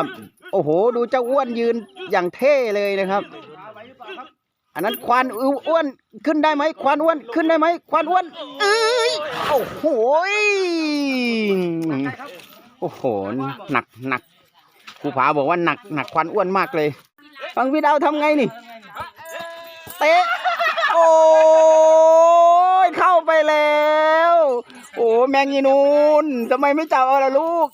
นะครับ โอ้โห ดูเจ้าอ้วนยืนอย่างเท่เลยนะครับ อันนั้นควานอ้วนขึ้นได้ไหมควานอ้วนขึ้นได้ไหมควานอ้วนเอ้ยโอ้โหยโอ้โหหนักหนักครูผาบอกว่าหนักหนักควานอ้วนมากเลย ฟังพี่ดาวทำไงนี่เตะโอ้ยเข้าไปแล้ว โอ้แมงยีนูนทำไมไม่จับเอาล่ะลูก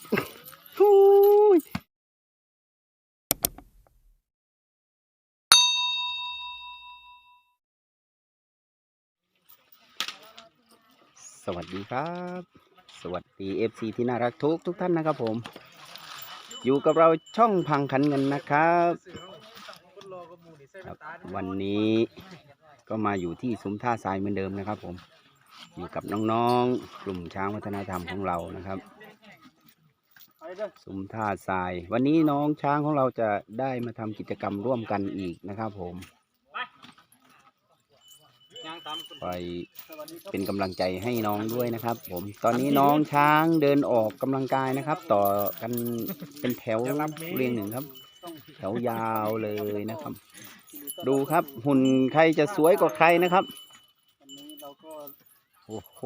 สวัสดีครับ สวัสดีเอฟซีที่น่ารักทุกทุกท่านนะครับผม อยู่กับเราช่องพังขันเงินนะครับครับ วันนี้ก็มาอยู่ที่ซุ้มท่าทรายเหมือนเดิมนะครับผม อยู่กับน้องๆ กลุ่มช้างวัฒนธรรมของเรานะครับซุ้มท่าทราย วันนี้น้องช้างของเราจะได้มาทำกิจกรรมร่วมกันอีกนะครับผม ไปเป็นกำลังใจให้น้องด้วยนะครับ ผมตอนนี้น้องช้างเดินออกกำลังกายนะครับ ต่อกันเป็นแถวเรียงหนึ่งครับ แถวยาวเลยนะครับ ดูครับหุ่นใครจะสวยกว่าใครนะครับโอ้โห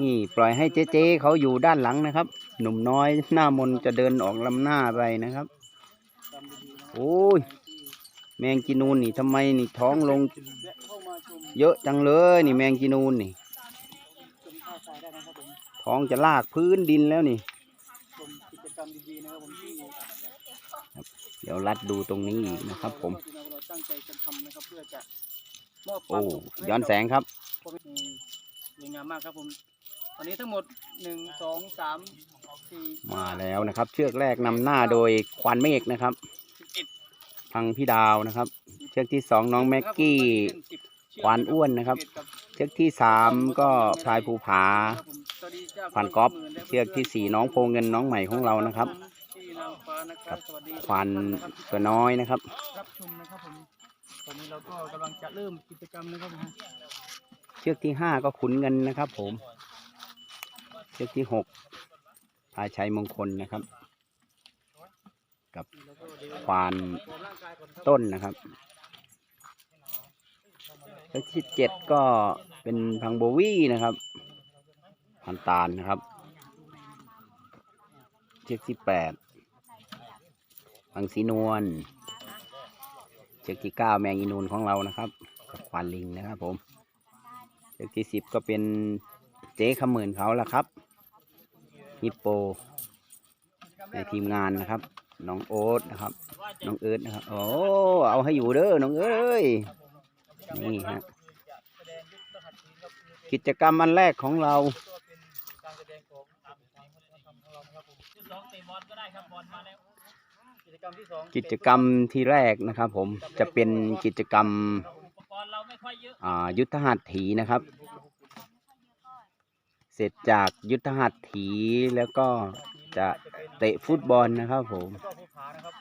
นี่ปล่อยให้เจ๊เจ๊เขาอยู่ด้านหลังนะครับ หนุ่มน้อยหน้ามนจะเดินออกลำหน้าไปนะครับ โอ้ย แมงจีนูนนี่ทำไมนี่ท้องลง เข้ามาชมเยอะจังเลยนี่แมงจีนูนนี่ชมท่าทรายได้นะครับผมท้องจะลากพื้นดินแล้วนี่ชมกิจกรรมดีๆนะครับผมที่เดี๋ยวลัดดูตรงนี้อีกนะครับผมที่เราตั้งใจจะทำนะครับเพื่อจะมอบคโอ้วามสุขให้ย้อนแสงครับกับอืมสวยงามมากครับผมวันนี้ทั้งหมดหนึ่งสองสามสี่มาแล้วนะครับ เชือกแรกนำหน้าโดยควานเมฆนะครับสิบเอ็ดทางพี่ดาวนะครับ เชือกที่สองน้องแม็กกี้ ควานอ้วนนะครับ เชือกที่สามก็พลายภูผาควานก๊อฟเชือกที่สี่น้องโพเงินน้องใหม่ของเรานะครับครับควานตัวน้อยนะครับรับชมนะครับผมตอนนี้เราก็กำลังจะเริ่มกิจกรรมนะครับผมเชือกที่ห้าก็ขุนเงินนะครับ ผม เชือกที่หกพายชัยมงคลนะครับ กับควานต้นนะครับ เชือกที่เจ็ดก็เป็นพังโบวี่นะครับ พันตาลนะครับเชือกที่แปดพังสีนวลเชือกที่เก้าแมงอีนูนของเรานะครับกับควานลิงนะครับผมเชือกที่สิบก็เป็นเจ๊ขมื่นเขาละครับฮิปโป ในทีมงานนะครับ น้องโอ๊ตนะครับ น้องเอิร์ดนะครับ โอ้ เอาให้อยู่เด้อ น้องเอ้ย นี่ฮะกิจกรรมอันแรกของเราการแสดงของทางวัฒนธรรมของเรานะครับผมที่สองเตะบอลก็ได้ครับบอลมาแล้วกิจกรรมที่สองกิจกรรมที่แรกนะครับ ผมจะเป็นกิจกรรมอุปกรณ์เราไม่ค่อยเยอะอ่ายุทธหัตถีนะครับ เสร็จจากยุทธหัตถีแล้วก็จะเตะฟุตบอลนะครับผมก็ผู้ขานะครับ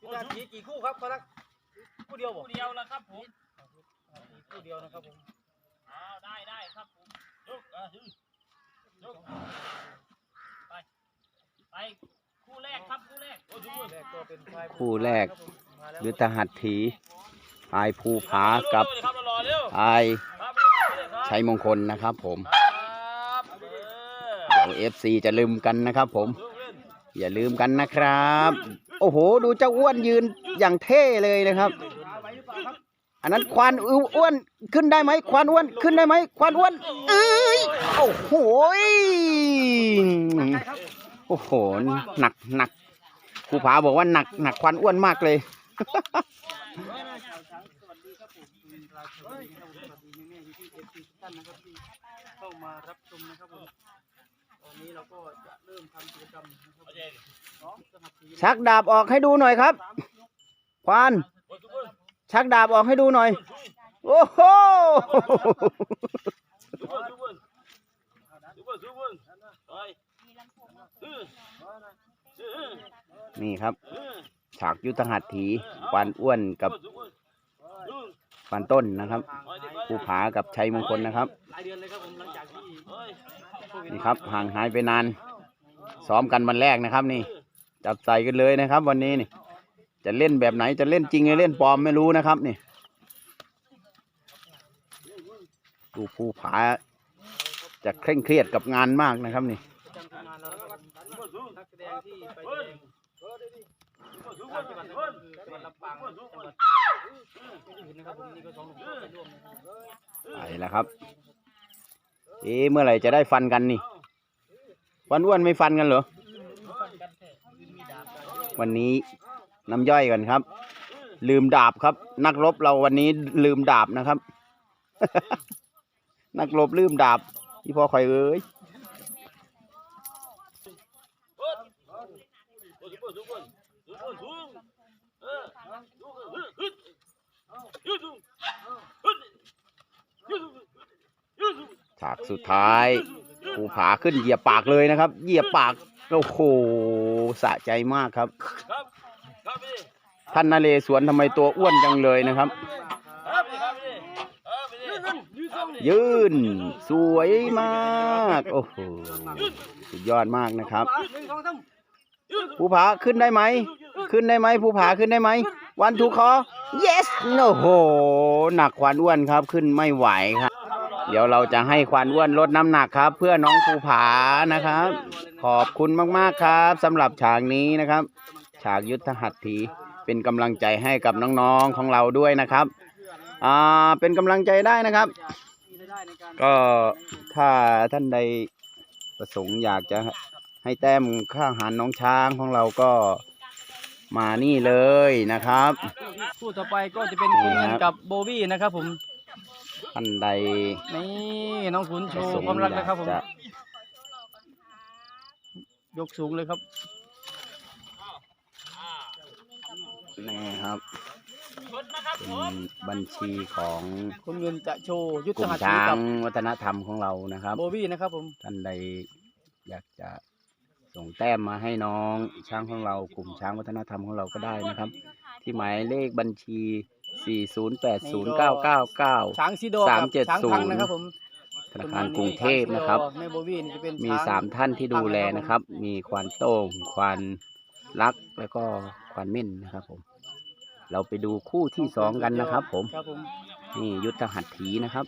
พี่ตาทีกี่คู่ครับเขารักคู่เดียวบ่คู่เดียวแล้วครับผม คู่เดียวนะครับผมอ้าวได้ได้ครับผมยกอะยกไปไปคู่แรกครับคู่แรกคู่แรกก็เป็นฝ่ายคู่แรก มาแล้วยุทธหัตถีพายภูผากับครับรอเร็วพายครับชัยมงคลนะครับผม ครับเออเดี๋ยวเอฟซีจะลืมกันนะครับผมอย่าลืมกันนะครับ โอ้โห ดูเจ้าอ้วนยืนอย่างเท่เลยนะครับ อันนั้นควานอ้วนขึ้นได้ไหมควานอ้วนขึ้นได้ไหมควานอ้วนเอ้ยโอ้โหโอ้โหหนักหนักครูผาบอกว่าหนักหนักควานอ้วนมากเลยเข้ามารับชมนะครับผมตอนนี้เราก็จะเริ่มทำกิจกรรมนะครับชักดาบออกให้ดูหน่อยครับ ควาน ชักดาบออกให้ดูหน่อย โอ้โหนี่ครับ ฉากยุทธหัตถีควานอ้วนกับควานต้นนะครับภูผากับชัยมงคลนะครับนี่ควิดนี่ครับห่างหายไปนาน ซ้อมกันวันแรกนะครับ นี่ จับใส่กันเลยนะครับ วันนี้นี่ จะเล่นแบบไหนจะเล่นจริงหรือเล่นปลอมไม่รู้นะครับนี่ดูภูผาจะเคร่งเครียดกับงานมากนะครับนี่ไปแสดงตามจังหวัดนะครับคือจังหวัดลำปางจังหวัดอื่นนะครับผมนี่ก็สองหนุ่มไปร่วมนะครับไปแล้วครับ เอ๊เมื่อไหร่จะได้ฟันกันนี่ วันอ้วนไม่ฟันกันเหรอ วันนี้ น้ำย่อยกันครับ ลืมดาบครับ นักรบเราวันนี้ลืมดาบนะครับ นักรบลืมดาบที่พ่อคอยเอ้ยฉากสุดท้ายภูผาขึ้นเหยียบปากเลยนะครับ เหยียบปากโอ้โหสะใจมากครับ ท่านนาเลสวนทำไมตัวอ้วนจังเลยนะครับ ยืนส่นสวยมากโอ้โหสุดยอดมากนะครับ ภูผาขึ้นได้ไหม ขึ้นได้ไหมภูผาขึ้นได้ไหม วันทูคอ yes โอ้โหหนักควานอ้วนครับขึ้นไม่ไหวครับ เดี๋ยวเราจะให้ควานอ้วนลดน้ำหนักครับ เพื่อน้องภูผานะครับ ขอบคุณมากๆครับสำหรับฉากนี้นะครับ ฉากยุทธหัตถี เป็นกำลังใจให้กับน้องๆของเราด้วยนะครับอ่าเป็นกำลังใจได้นะครับมีรายได้ในการก็ถ้าท่านใดประสงค์อยากจะให้แต้มค่าอาหารน้องช้างของเราก็มานี่เลยนะครับคู่ต่อไปก็จะเป็นคุณเงินกับโบวี่นะครับผมท่านใดนี่น้องขุนโชประว์สงค์ความรักอยานะกครับผมจะยกสูงเลยครับ นี่ครับเป็นบัญชีของคุณเงินจะโชว์ยุทกธลุ่มหัตถีช้างกับวัฒนธรรมของเรานะครับ โบวี่นะครับผมท่านใดอยากจะส่งแต้มมาให้น้องช้างของเรา กลุ่มช้างวัฒนธรรมของเราก็ได้นะครับ ที่หมายเลขบัญชี 4080999ช้างซีโดกับสามเจ็ดช้างศูนย์พังนะครับผมธนาคารกรุงเทพนะครับ แม่โบวี่นี่จะเป็นมีช้ง สามท่านที่ดูแลนะครับ มีควานโต้งควานลัก แล้วก็ควานเม่นนะครับผม เราไปดูคู่ที่สองกันนะครับ ผม ครับผมนี่ยุทธหัตถีนะครับ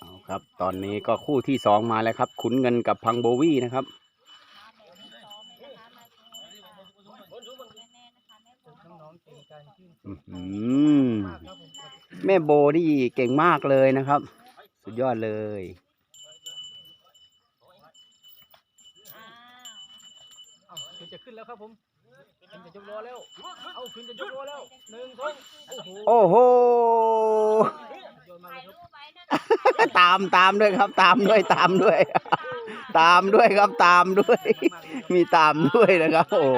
เอาครับ ตอนนี้ก็คู่ที่สองมาแล้วครับ ขุนเงินกับพังโบวี่นะครับ อื้อหือแม่โบนี่เก่งมากเลยนะครับ สุดยอดเลย เอาขึ้นจะขึ้น แล้วครับผมขึ้นจะยกล้อแล้วเอาขึ้นจะยกล้อแล้วหนึ่งสองโอ้โหโอ้โหโยนมาเลยครับตามตามด้วยครับ ตามด้วยตามด้วย ตามด้วยครับตามด้วย มีตามด้วยนะครับ โอ้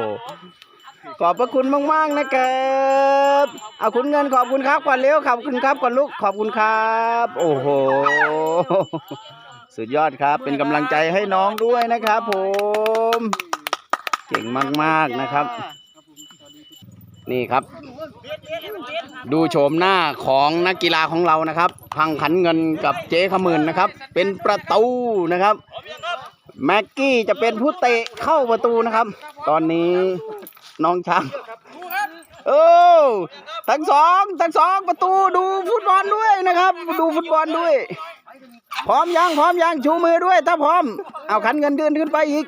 ขอบพระคุณมาก ๆ นะครับเอาคุณเงินขอบคุณครับก่อนเร็วขอบคุณครับก่อนลูกขอบคุณครับ โอ้โห สุดยอดครับ เป็นกำลังใจให้น้องด้วยนะครับผม เก่งมากๆนะครับ นี่ครับ ดูโฉมหน้าของนักกีฬาของเรานะครับพังขันเงินกับเจ๊ขมื่นนะครับ เป็นประตูนะครับ แม็กกี้จะเป็นผู้เตะเข้าประตูนะครับ ตอนนี้น้องช้างโอ้ทั้งสองทั้งสองประตูดูฟุตบอลด้วยนะครับ ดูฟุตบอลด้วย พร้อมยังพร้อมยังชูมือด้วย ถ้าพร้อม เอาขันเงินเดือนขึ้นไปอีก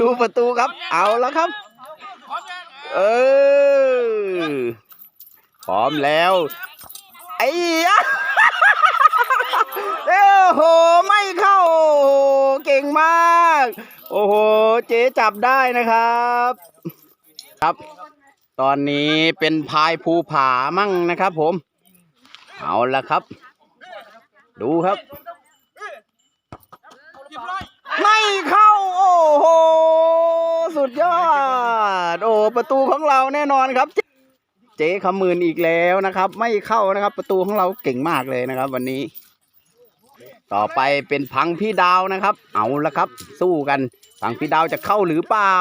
ดูประตูครับ เอาแล้วครับ เออพร้อมแล้วไอ้ยะเอ้โห ไม่เข้า เก่งมาก โอ้โห เจ๊จับได้นะครับ ครับ ตอนนี้เป็นพายภูผามั่งนะครับผม เอาละครับ ดูครับ ไม่เข้า โอ้โห สุดยอด โอ้ ประตูของเราแน่นอนครับ เจ๊ขมืนอีกแล้วนะครับ ไม่เข้านะครับ ประตูของเราเก่งมากเลยนะครับ วันนี้ ต่อไปเป็นพังพี่ดาวนะครับ เอาละครับ สู้กันพังพี่ดาวจะเข้าหรือเปล่า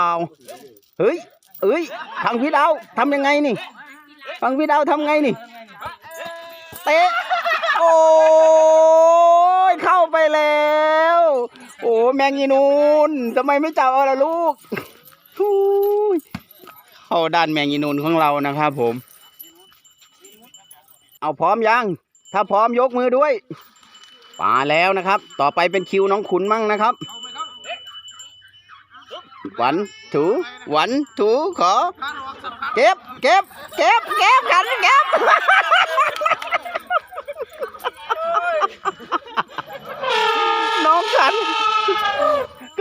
เฮ้ยเอ้ยพังพี่ดาวทำยังไงนี่พังพี่ดาวทำไงนี่ เตะ โอ้ยเข้าไปแล้ว โอ้แมงอีนูนทำไมไม่จับเอาล่ะลูกฮู้ยเข้าด้านแมงอีนูนของเรานะครับผม เอาพร้อมยัง ถ้าพร้อมยกมือด้วยมาแล้วนะครับ ต่อไปเป็นคิวน้องขุนมั่งนะครับหวันถูหวันถูขอ เก็บเก็บเก็บเก็บกันองขัน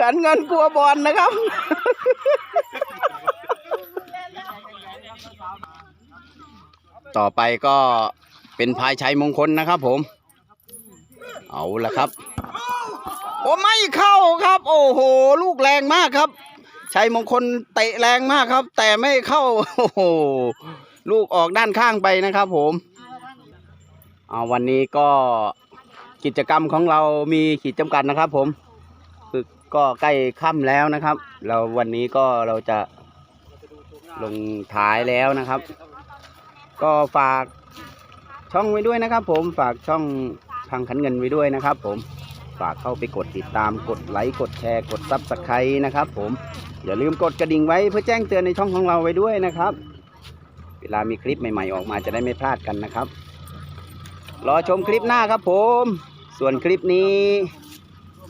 ขันเงินกลัวบอลนะครับ ต่อไปก็เป็นพายชัยมงคลนะครับผม เอาละครับ โอ้ไม่เข้าครับ โอ้โห ลูกแรงมากครับชัยมงคลเตะแรงมากครับ แต่ไม่เข้า โอ้โห ลูกออกด้านข้างไปนะครับผมเอาวันนี้ก็กิจกรรมของเรามีขีดจำกัดนะครับผม ก็ใกล้ค่ำแล้วนะครับ เราวันนี้ก็เราจะลงท้ายแล้วนะครับ ก็ฝากช่องไว้ด้วยนะครับ ผมฝากช่องทางขันเงินไว้ด้วยนะครับ ผมฝากเข้าไปกดติดตามกดไลค์กดแชร์กดซับสไครต์นะครับ ผมอย่าลืมกดกระดิ่งไว้เพื่อแจ้งเตือนในช่องของเราไว้ด้วยนะครับ เวลามีคลิปใหม่ๆออกมาจะได้ไม่พลาดกันนะครับ รอชมคลิปหน้าครับผม ส่วนคลิปนี้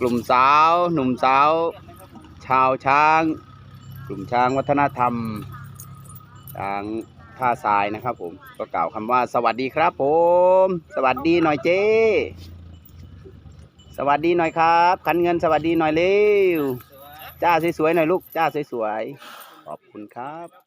กลุ่มสาว หนุ่มสาว ชาวช้าง กลุ่มช้างวัฒนธรรมช้างท่าทรายนะครับผมก็กล่าวคำว่าสวัสดีครับผม สวัสดีหน่อยเจ้สวัสดีหน่อยครับคันเงินสวัสดีหน่อยเร็วจ้าสวยๆหน่อยลูกจ้าสวยๆขอบคุณครับ